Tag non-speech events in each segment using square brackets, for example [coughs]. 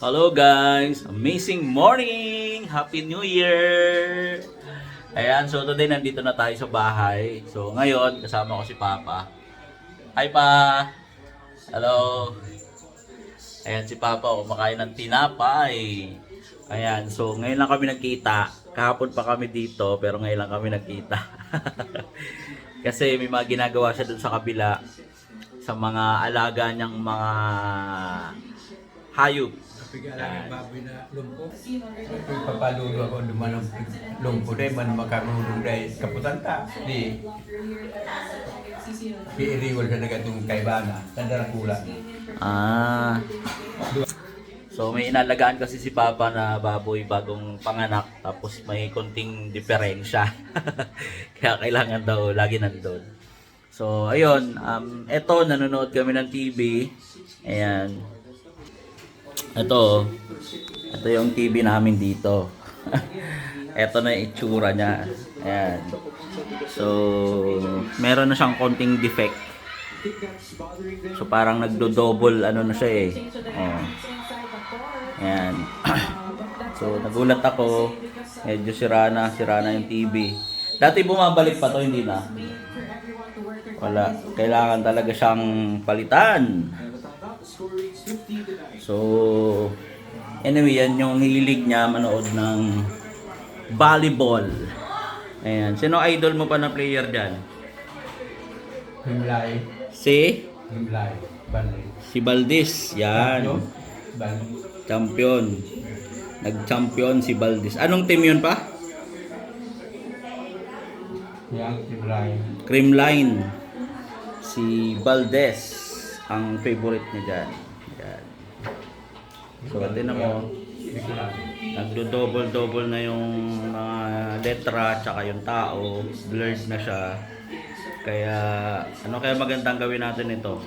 Hello guys! Amazing morning! Happy New Year! Ayan, so today nandito na tayo sa bahay. So ngayon, kasama ko si Papa. Hi Pa! Hello! Ayan si Papa, kumakain ng tinapay. Ayan, so ngayon lang kami nagkita. Kahapon pa kami dito, pero ngayon lang kami nagkita. [laughs] Kasi may mga ginagawa siya dun sa kabila sa mga alaga niyang mga hayop. Pag-aalaga baboy na lumpo. Papalulo ako duman ng lumpo dahil man makarunong dahil kaputan ta. Di. Piiriwal sa nagatong kaibana. Tanda na kula. Ah. So may inalagaan kasi si Papa na baboy bagong panganak tapos may konting diferensya. [laughs] Kaya kailangan daw lagi nandun. So ayun, um eto nanonood kami ng TV. Ayan. Ito. Ito yung TV namin dito. [laughs] Ito na yung itsura niya. Ayan. So, meron na siyang konting defect. So parang nagdo-double ano na siya eh. Oh. Ayan. [coughs] so nagulat ako. Medyo sira na, sira na yung TV. Dati bumabalik pa to, hindi na. Wala. Kailangan talaga siyang palitan. So, anyway, yan yung hilig niya manood ng volleyball. Ayan. Sino idol mo pa na player dyan? Himlay. Si? Himlay. Balik. Si Valdez. Yan. Champion. Nag-champion si Valdez. Anong team yun pa? Yang Himlay. Creamline. Si Valdez. Ang favorite niya dyan. Yan. So, tinan mo. Nagdo-double-double na yung mga letra tsaka yung tao. Blurred na siya. Kaya, ano kaya magandang gawin natin ito?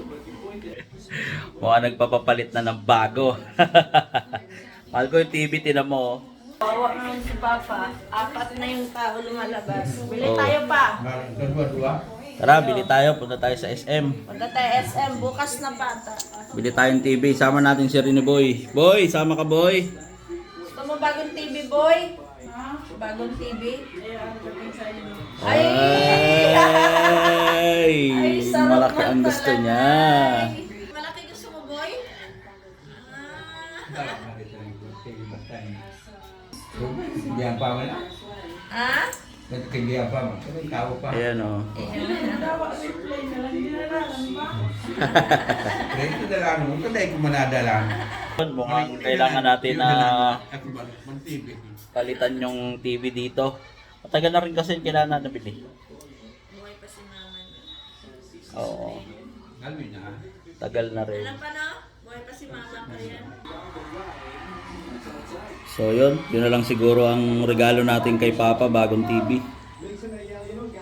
[laughs] Mukha nagpapapalit na ng bago. [laughs] Mahal ko yung TV, tinan mo. oh. Bawa naman si Papa. Apat na yung tao lumalabas. Bili Oo. tayo pa. Dua-dua. Tara, bili tayo. Punta tayo sa SM. Punta tayo SM. Bukas na bata. Bili tayong TV. Sama natin si Rene Boy. Boy, sama ka boy. Gusto mo bagong TV, boy? Bagong TV? Ay! Ay! Ay, Malaki ang gusto niya. Malaki gusto mo, boy? Ah. Biyan pa na. Ah? Nagkibiyan pa tao pa. Ayan o. Dahil ito dalang mo. Ito dahil ko manadalang. Mukhang kailangan natin na palitan yung TV dito. Matagal na rin kasi kailangan na nabili. Buhay pa si mama niya. Oo. Na. Tagal na rin. Alam pa na? Buhay pa si mama pa yan. So yun, yun na lang siguro ang regalo natin kay Papa, bagong TV.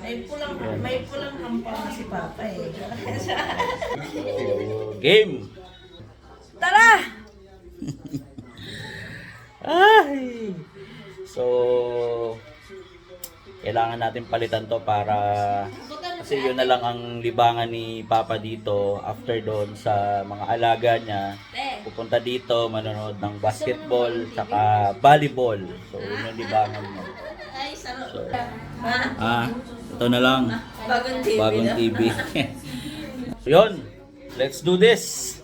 May pulang, may pulang hampang si Papa eh. [laughs] Game! Tara! [laughs] Ay! So, kailangan natin palitan to para kasi yun na lang ang libangan ni Papa dito after doon sa mga alaga niya. Pupunta dito, manonood ng basketball, tsaka volleyball. So, yun yung libangan sarap. So, Ha? ah, ito na lang. Bagong TV Bagong. TV. [laughs] so, yun. Let's do this.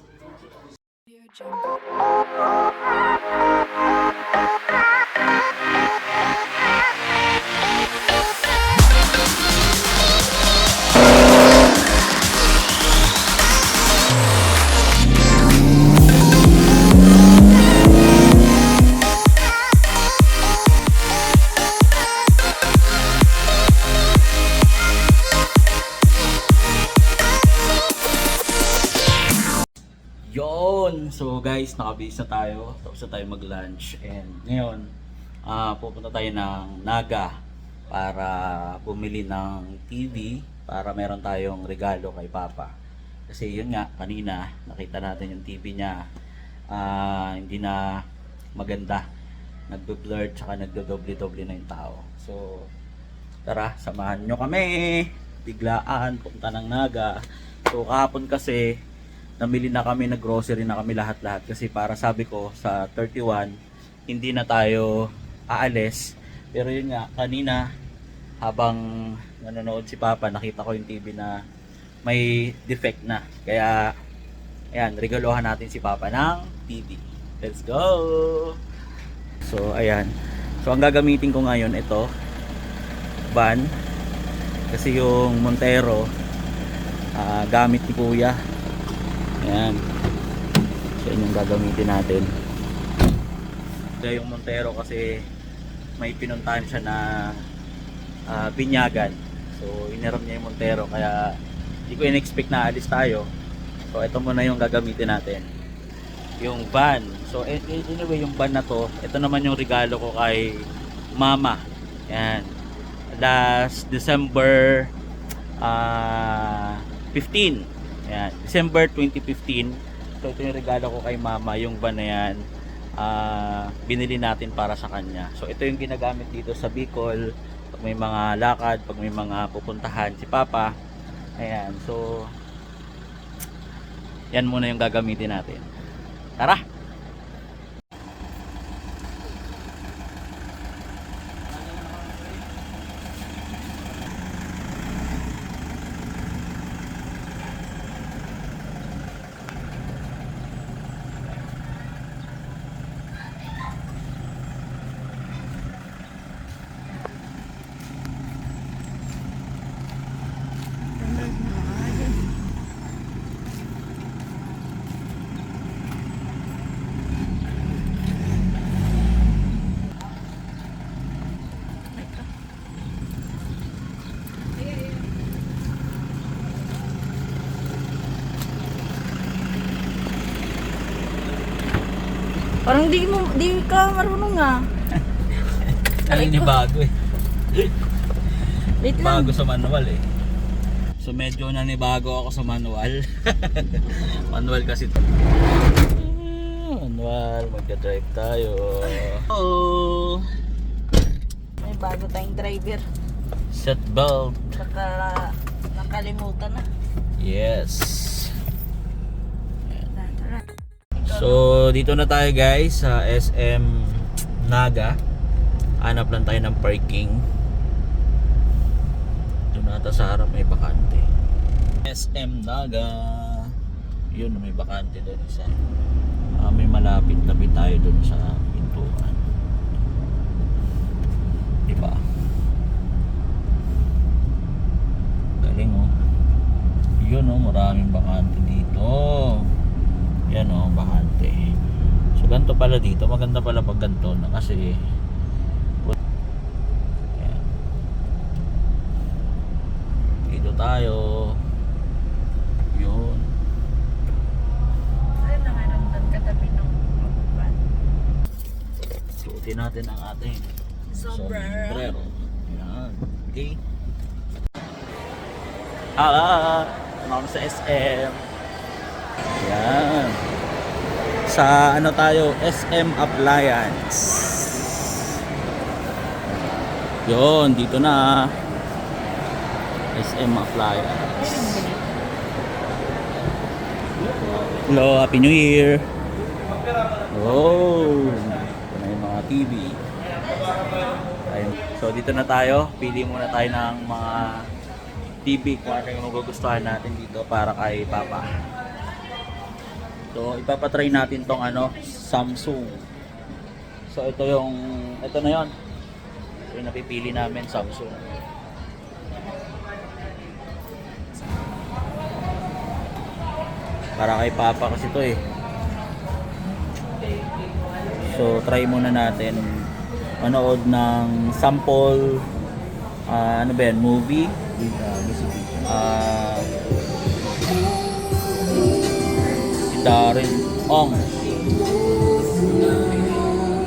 Na tayo. Tapos na tayo mag-lunch. And ngayon, ah pupunta tayo ng Naga para bumili ng TV para meron tayong regalo kay Papa. Kasi yun nga, kanina nakita natin yung TV niya ah hindi na maganda. Nagbe-blur tsaka nagdo-doble-doble na yung tao. So, tara, samahan nyo kami. Biglaan, punta ng Naga. So, kahapon kasi, namili na kami, nag-grocery na kami lahat-lahat kasi para sabi ko sa 31, hindi na tayo aalis. Pero yun nga, kanina habang nanonood si Papa, nakita ko yung TV na may defect na. Kaya, ayan, regaluhan natin si Papa ng TV. Let's go! So, ayan. So, ang gagamitin ko ngayon, ito, van. Kasi yung Montero, ah, gamit ni Kuya. Ayan. Yun yung gagamitin natin. Yung Montero kasi may pinuntahan siya na ah, binyagan. So, iniram niya yung Montero kaya hindi ko in-expect na alis tayo. So, ito muna yung gagamitin natin. Yung van. So, anyway, yung van na to, ito naman yung regalo ko kay Mama. Yan. Last December ah 15. Yan. December 2015. So, ito yung regalo ko kay Mama, yung van na yan. ah, binili natin para sa kanya. So, ito yung ginagamit dito sa Bicol pag may mga lakad, pag may mga pupuntahan si Papa. Ayan, so yan muna yung gagamitin natin. Tara! Parang di mo, di ka marunong ah. Alin niya bago eh. Wait lang. Bago sa manual eh. So medyo nanibago ako sa manual. [laughs] manual kasi Manual, magka-drive tayo. Oh, May bago tayong driver. set belt. Baka nakalimutan na. Yes. So, dito na tayo guys sa SM Naga. Hanap lang tayo ng parking. Doon nata sa harap may bakante. SM Naga. Yun, may bakante doon isa. Ah, may malapit tabi tayo doon sa pintuan. Di ba? Galing oh. Yun oh, maraming bakante dito. Yan o, bakante. So, ganito pala dito. Maganda pala pag ganito na kasi Yan. Dito tayo. Yun. Suotin natin ang ating sombrero. Yan. Okay. Ah, ah, sa SM. Yan. Sa ano tayo, SM Appliance. Yon, dito na. SM Appliance. Hello, Happy New Year. Oh, ito mga TV. Ayun. So dito na tayo. Pili muna tayo ng mga TV kung ano yung magugustuhan natin dito para kay Papa. So ipapatry natin tong ano, Samsung. So ito yung, ito na yon. Ito yung napipili namin, Samsung. Para kay Papa kasi to eh. So try muna natin manood ng sample ah, ano ba yan, movie Ah si Darren Ong.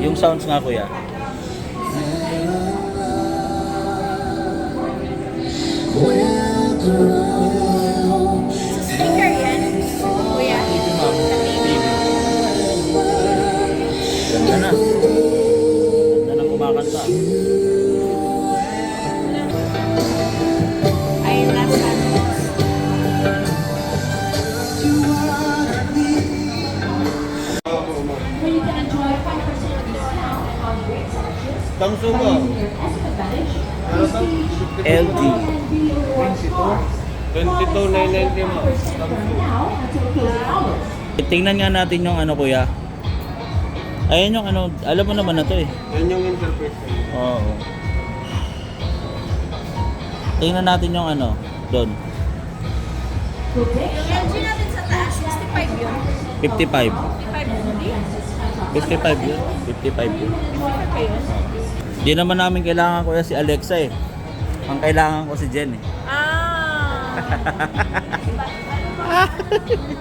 Yung sounds nga kuya. Speaker To? LG. 22,990 mo. Tingnan nga natin yung ano kuya. Ayan yung ano, alam mo naman na to eh. Yan yung interface. Oo. Tingnan natin yung ano, doon. Yung LG natin sa taas, 65 yun. 55. 55 only. 55 yun. 55 yun. 55 pa yun. Di naman namin kailangan kuya si Alexa eh. Ang kailangan ko si Jen eh. Ah!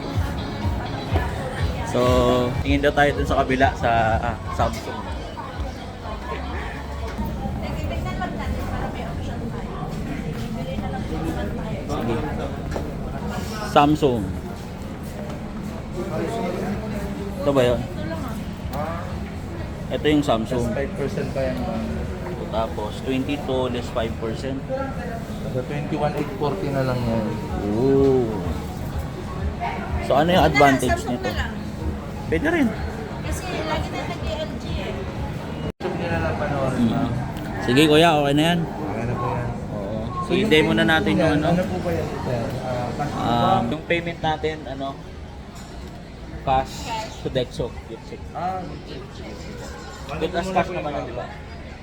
[laughs] So, tingin daw tayo dun sa kabila sa ah, Samsung. Sige. Samsung. Ito ba yun? Ito ah. Yung Samsung. 5% pa yan. Tapos 22 less 5%. Sa 21,840 na lang yan. Ooh. So ano yung advantage Samsung nito? na lang. Pwede rin. Kasi lagi na nag-LG eh. YouTube nila lang panoorin Mm. Sige kuya, okay na yan. Okay na po yan. Oo. So i-demo na natin yung ano. Ano po ba yan, sir? Ah, cash po ba? Um, yung payment natin, ano, cash to Dexo. Check. Ah, With us cash naman yun, di ba?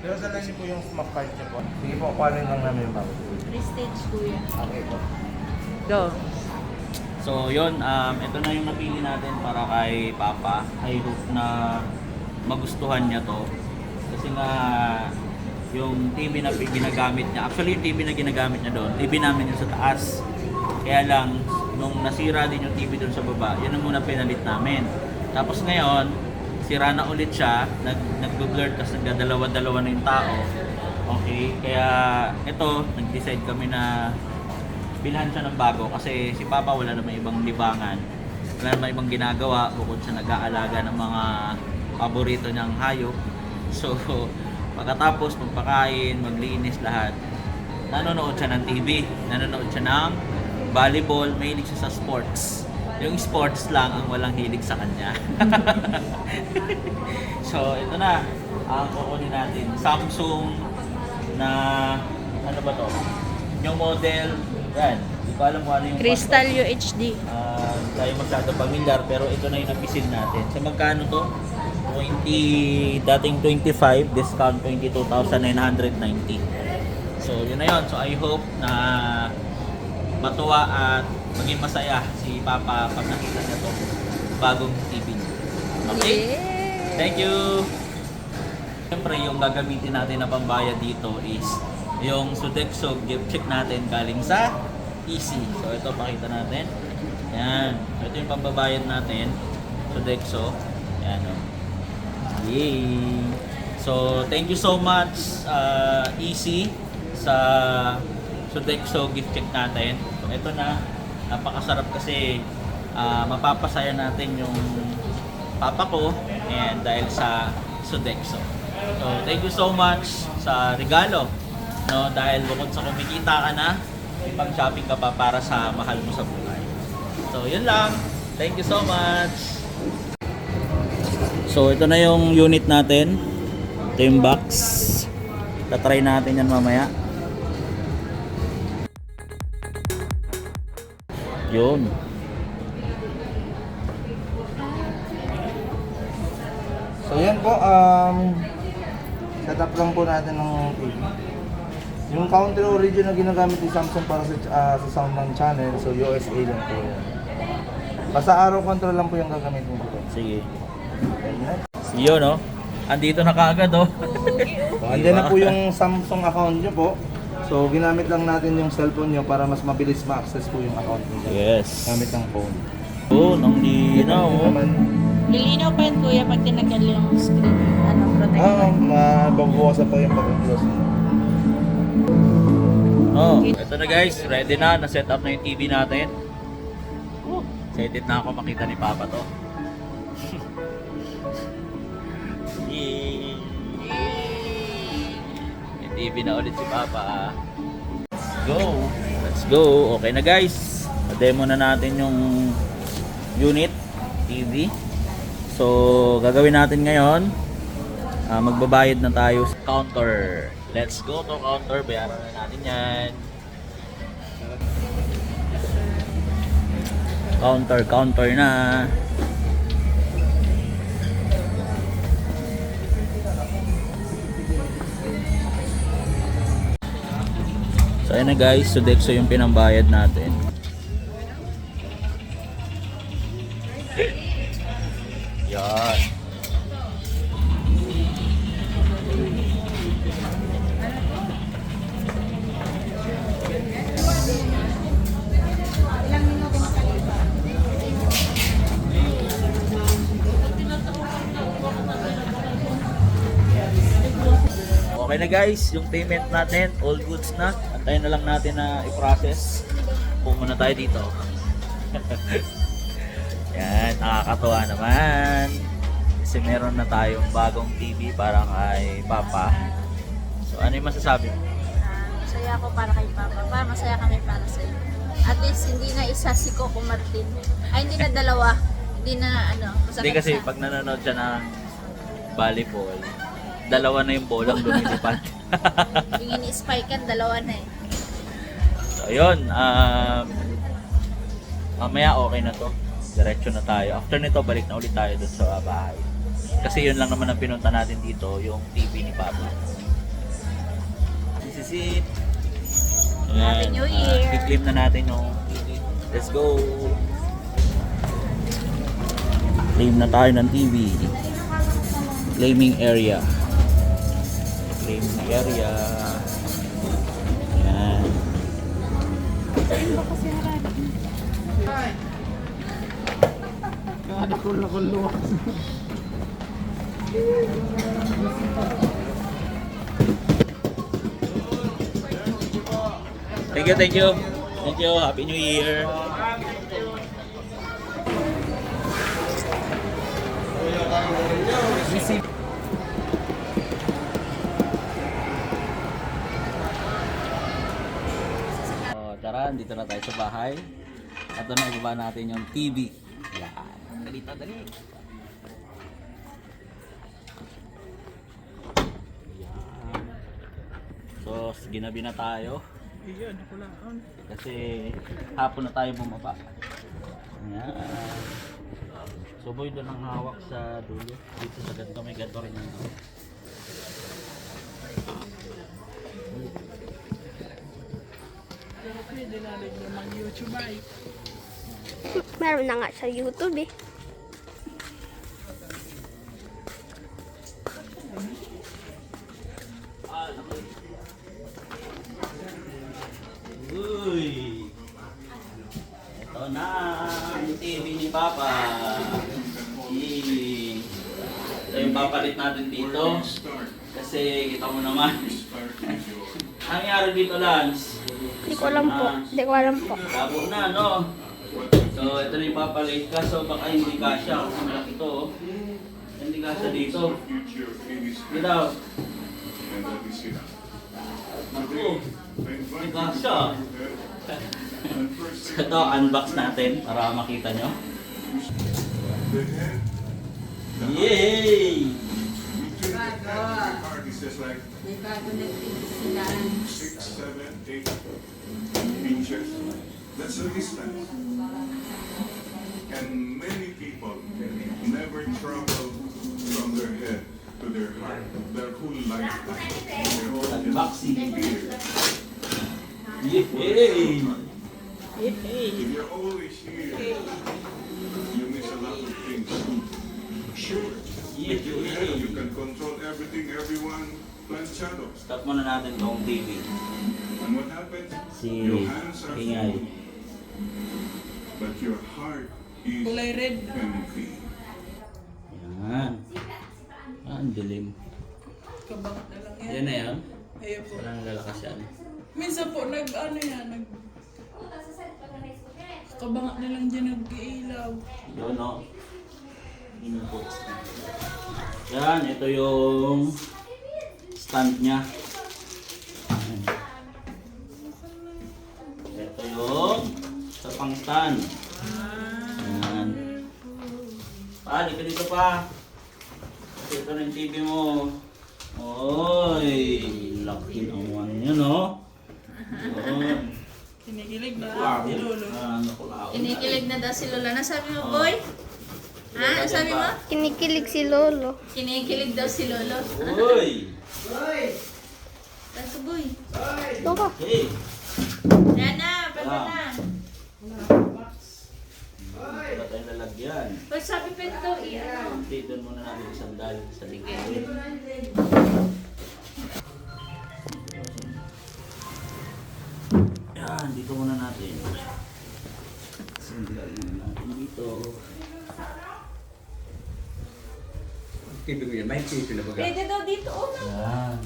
Pero dala niyo po yung smart card niyo po. Sige po, kuhanin lang namin yung bago. Prestige kuya. Okay po. Go. So yun, um, ito na yung napili natin para kay Papa. I hope na magustuhan niya to. Kasi nga yung TV na ginagamit niya, actually yung TV na ginagamit niya doon, TV namin yung sa taas. Kaya lang, nung nasira din yung TV doon sa baba, yun ang muna pinalit namin. Tapos ngayon, sira na ulit siya, nag, nag-blur, tapos nagdadalawa-dalawa na yung tao. Okay, kaya ito, nag-decide kami na bilhan siya ng bago kasi si Papa wala namang ibang libangan. Wala namang ibang ginagawa bukod sa nag-aalaga ng mga paborito niyang hayop. [laughs] So, pagkatapos magpakain, maglinis lahat, nanonood siya ng TV, nanonood siya ng volleyball, mahilig siya sa sports. Yung sports lang ang walang hilig sa kanya. [laughs] so, ito na ang kukunin natin. Samsung na ano ba to? Yung model, yan. Hindi ko alam kung ano yung Crystal UHD. Ah, tayo masyado pamilyar pero ito na yung napisil natin. Sa magkano to? 20, dating 25, discount 22,990. So yun na yun. So I hope na matuwa at maging masaya si Papa pag nakita niya to bagong TV niya. Okay? Thank you! Siyempre, yung gagamitin natin na pambayad dito is yung Sodexo gift check natin galing sa Easy. So, ito pakita natin. Yan. So, ito yung pambabayad natin. Sodexo. Yan, o. Yay! So, thank you so much, uh, Easy, sa Sodexo gift check natin. So, ito na. Napakasarap kasi ah, mapapasaya natin yung papa ko and dahil sa Sodexo. So, thank you so much sa regalo. No, dahil bukod sa kumikita ka na, ipang shopping ka pa para sa mahal mo sa buhay. So, yun lang. Thank you so much. So, ito na yung unit natin. Ito yung box. Tatry natin yan mamaya. Yun. So yan po, um, setup lang po natin ng TV. Yung counter origin na ginagamit ni Samsung para sa, ah, sa sound ng channel, so USA lang po yan. Basta arrow control lang po yung gagamitin ko. Sige. Yun, no? Andito na kaagad, oh. So, andyan na po yung Samsung account nyo po. So, ginamit lang natin yung cellphone nyo para mas mabilis ma-access po yung account nyo. Yes. Gamit ng phone. Oh, nang linaw, oh. Lilinaw pa yun kuya pag tinanggal yung screen. Ano, protector. ah, mababawasan pa yung pag-close nyo. Oh, ito na guys, ready na, na-set up na yung TV natin. Oh, excited na ako makita ni Papa to. TV na ulit si Papa. Let's go! Let's go! Okay na guys, demo na natin yung unit TV. So, gagawin natin ngayon, ah, magbabayad na tayo sa counter. Let's go to counter. Bayaran na natin yan. Counter, counter na. So ayun na guys, Sodexo yung pinambayad natin. Yan. Okay na guys, yung payment natin, all goods na. Antayin na lang natin na i-process. Pumunta tayo dito. [laughs] Yan, nakakatuwa naman. Kasi meron na tayong bagong TV para kay Papa. So ano yung masasabi mo? Masaya ako para kay Papa. Pa, masaya kami para sa iyo. At least hindi na isa si Coco Martin. Ay, hindi na dalawa. Hindi na ano, Hindi kasi pag nanonood siya ng volleyball, dalawa na yung bolang lumilipad. [laughs] Yung ini-spike kan, dalawa na eh. So, ayun. Um, mamaya okay na to. Diretso na tayo. After nito, balik na ulit tayo dun sa bahay. Kasi yun lang naman ang pinunta natin dito, yung TV ni Papa. This is it. Happy New Year. Uh, i-claim na natin yung TV. Let's go! Claim na tayo ng TV. Claiming area. Claiming area. Yan. Thank you, thank you. Thank you. Happy New Year. Tara, dito na tayo sa bahay. Ito na ibaba natin yung TV. Yan. Dito, dali. Yan. So, ginabi na tayo. Kasi hapon na tayo bumaba. Ayan. So boy doon ang hawak sa dulo. Dito sa ganito may ganito rin ang hawak. Meron na nga sa YouTube eh. Uy! Na TV ni Papa. Yee. Ito papalit natin dito. Kasi kita mo naman. [laughs] Ang nangyari dito, Lance? ko alam po. Hindi ko alam po. Labo na, no? So, ito na yung papalit ka. So, baka hindi ka siya. Kasi malaki to. Oh. Hindi ka siya dito. Get out. Naku. Hindi ka siya. [laughs] ito, unbox natin para makita nyo. Yay! Bago. Bago na pinagsilaan. 6, 7, 8. teachers. That's a distance. And many people never travel from their head to their heart, life. They're all just here. If you're always here, you miss a lot of things. Sure, if you have, you can control everything, everyone. Stop muna natin tong TV. And what happens? Si Your hands are Ingay. full, but your heart is Kulay red. empty. Yan. Ah, ang dilim. Kabangat na lang yan. Yan na yan. Ayun po. Walang lalakas yan. Minsan po, nag, ano yan, nag... Kabangat na lang dyan nag-iilaw. Yun o. Inputs. Yan, ito yung stand niya. Ito yung sa pang stand. Yan. Balik ka dito pa. Ito na yung TV mo. Oy, laki naman yan, oh. Yun. Kinikilig na Wow. si Lolo. Ah. Kinikilig na daw si Lola. Nasabi mo, boy? Ha? Ano sabi mo? Kinikilig si Lolo. Kinikilig daw si Lolo. Uy! Kaso, boy. Ito ka. Hey! Yan na, pwede Ah. na. Ba't tayo lalagyan? Boy, sabi pwede daw i-ano. Dito muna natin sandal sa likod. Yan, TV ko yan, may TV na baga. Pwede daw dito, oh. no? Yan.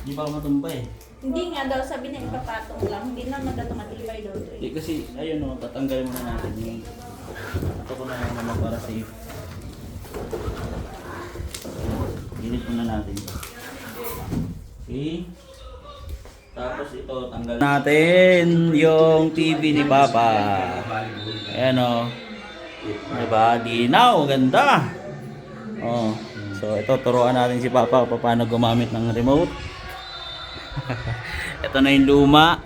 Hindi pa ako matumba eh. Hindi nga daw, sabi niya ipapatong lang. Hindi na maganda matibay daw to Hindi eh. kasi, ayun o, tatanggalin muna natin yung ito ko na yung naman para safe. Ginit muna natin. Okay. Tapos ito, tanggal natin yung TV ni Papa. Ayan o. Diba? Dinaw, ganda. Oh. So ito, turuan natin si Papa paano gumamit ng remote. [laughs] ito na yung luma.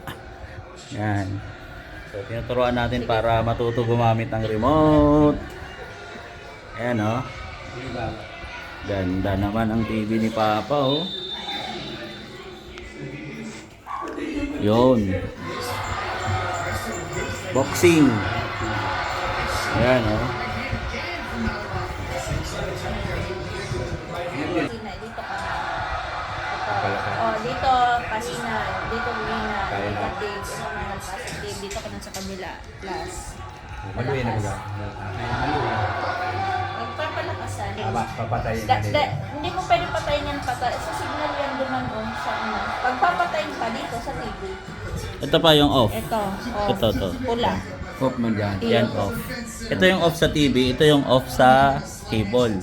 Yan. So, tinuturuan natin para matuto gumamit ng remote. Ayan, oh. Ganda naman ang TV ni Papa, oh. Yun. Boxing. Ayan, oh. Maluwi na baga. Magpapalakasan. Aba, papatayin Da, na nila. hindi mo pwede patayin yan patay. Sa signal yan dumanon sa ano. Pagpapatayin ka dito sa TV. Ito pa yung off. Ito. Oh, Ito, to. Pula. Hope man dyan. Yan, off. Ito yung off sa TV. Ito yung off sa cable.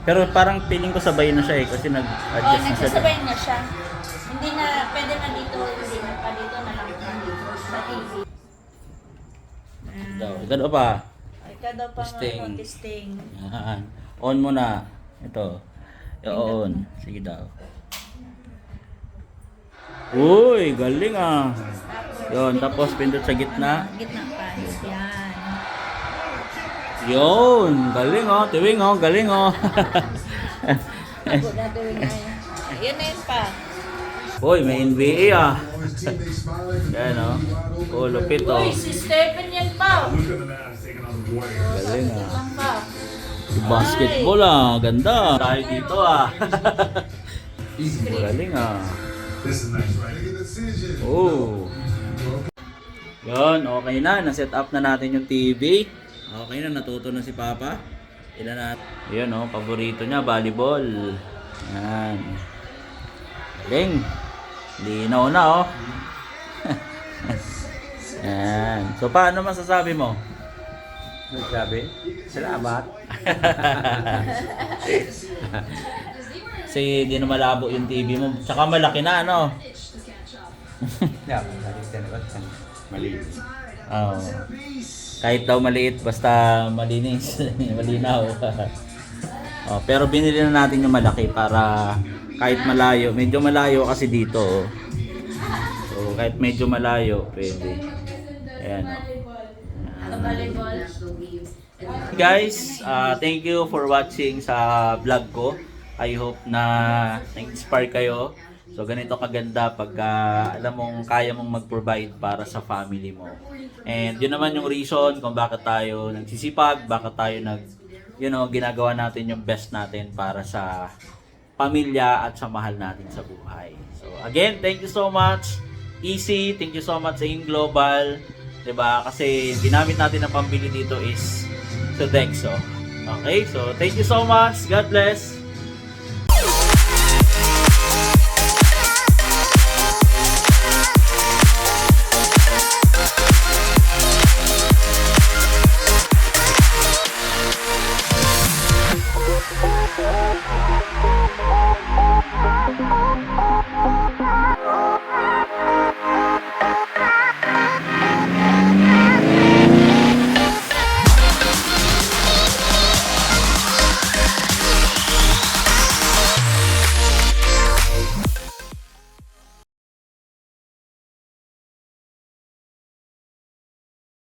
Pero parang feeling ko sabay na siya eh kasi Oh, nag-adjust na siya. nagsasabay na siya. Hindi na, pwede na dito, Daw. Ito pa. Ay, kada pa Testing. ano, testing. Yan. On mo na. Ito. I-on. Sige daw. Uy, galing ah. Yun, tapos pindot sa gitna. Gitna pa. Yan. Yun, galing oh. Tiwing oh, galing oh. Ako na tuwing na yan. Yan na yun pa. Uy, may NBA ah. [laughs] Yan oh. Oh, lupit oh. Uy, si Stephen yan pa. Galing ah. Basketball ah, ganda. Tayo dito ah. [laughs] Galing ah. Oh. Yun, okay na. Na-set up na natin yung TV. Okay na, natuto na si Papa. Ilan na. Yun oh, paborito niya, volleyball. Yan. Galing. Linaw na oh. [laughs] Yan. So, paano masasabi mo? Nagsabi, salamat. [laughs] Kasi di na malabo yung TV mo. Tsaka malaki na, ano? Yeah, sabi ka na Mali. Oo. Kahit daw maliit, basta malinis. [laughs] Malinaw. oh, pero binili na natin yung malaki para kahit malayo. Medyo malayo kasi dito. oh. So, kahit medyo malayo, pwede. Ayan. Oh. Guys, uh, thank you for watching sa vlog ko. I hope na na-inspire kayo. So ganito kaganda pag uh, alam mong kaya mong mag-provide para sa family mo. And yun naman yung reason kung bakit tayo nagsisipag, bakit tayo nag you know, ginagawa natin yung best natin para sa pamilya at sa mahal natin sa buhay. So again, thank you so much. Easy, thank you so much sa In Global. 'Di ba? Kasi ginamit natin ang pambili dito is Sodexo. Okay? So, thank you so much. God bless.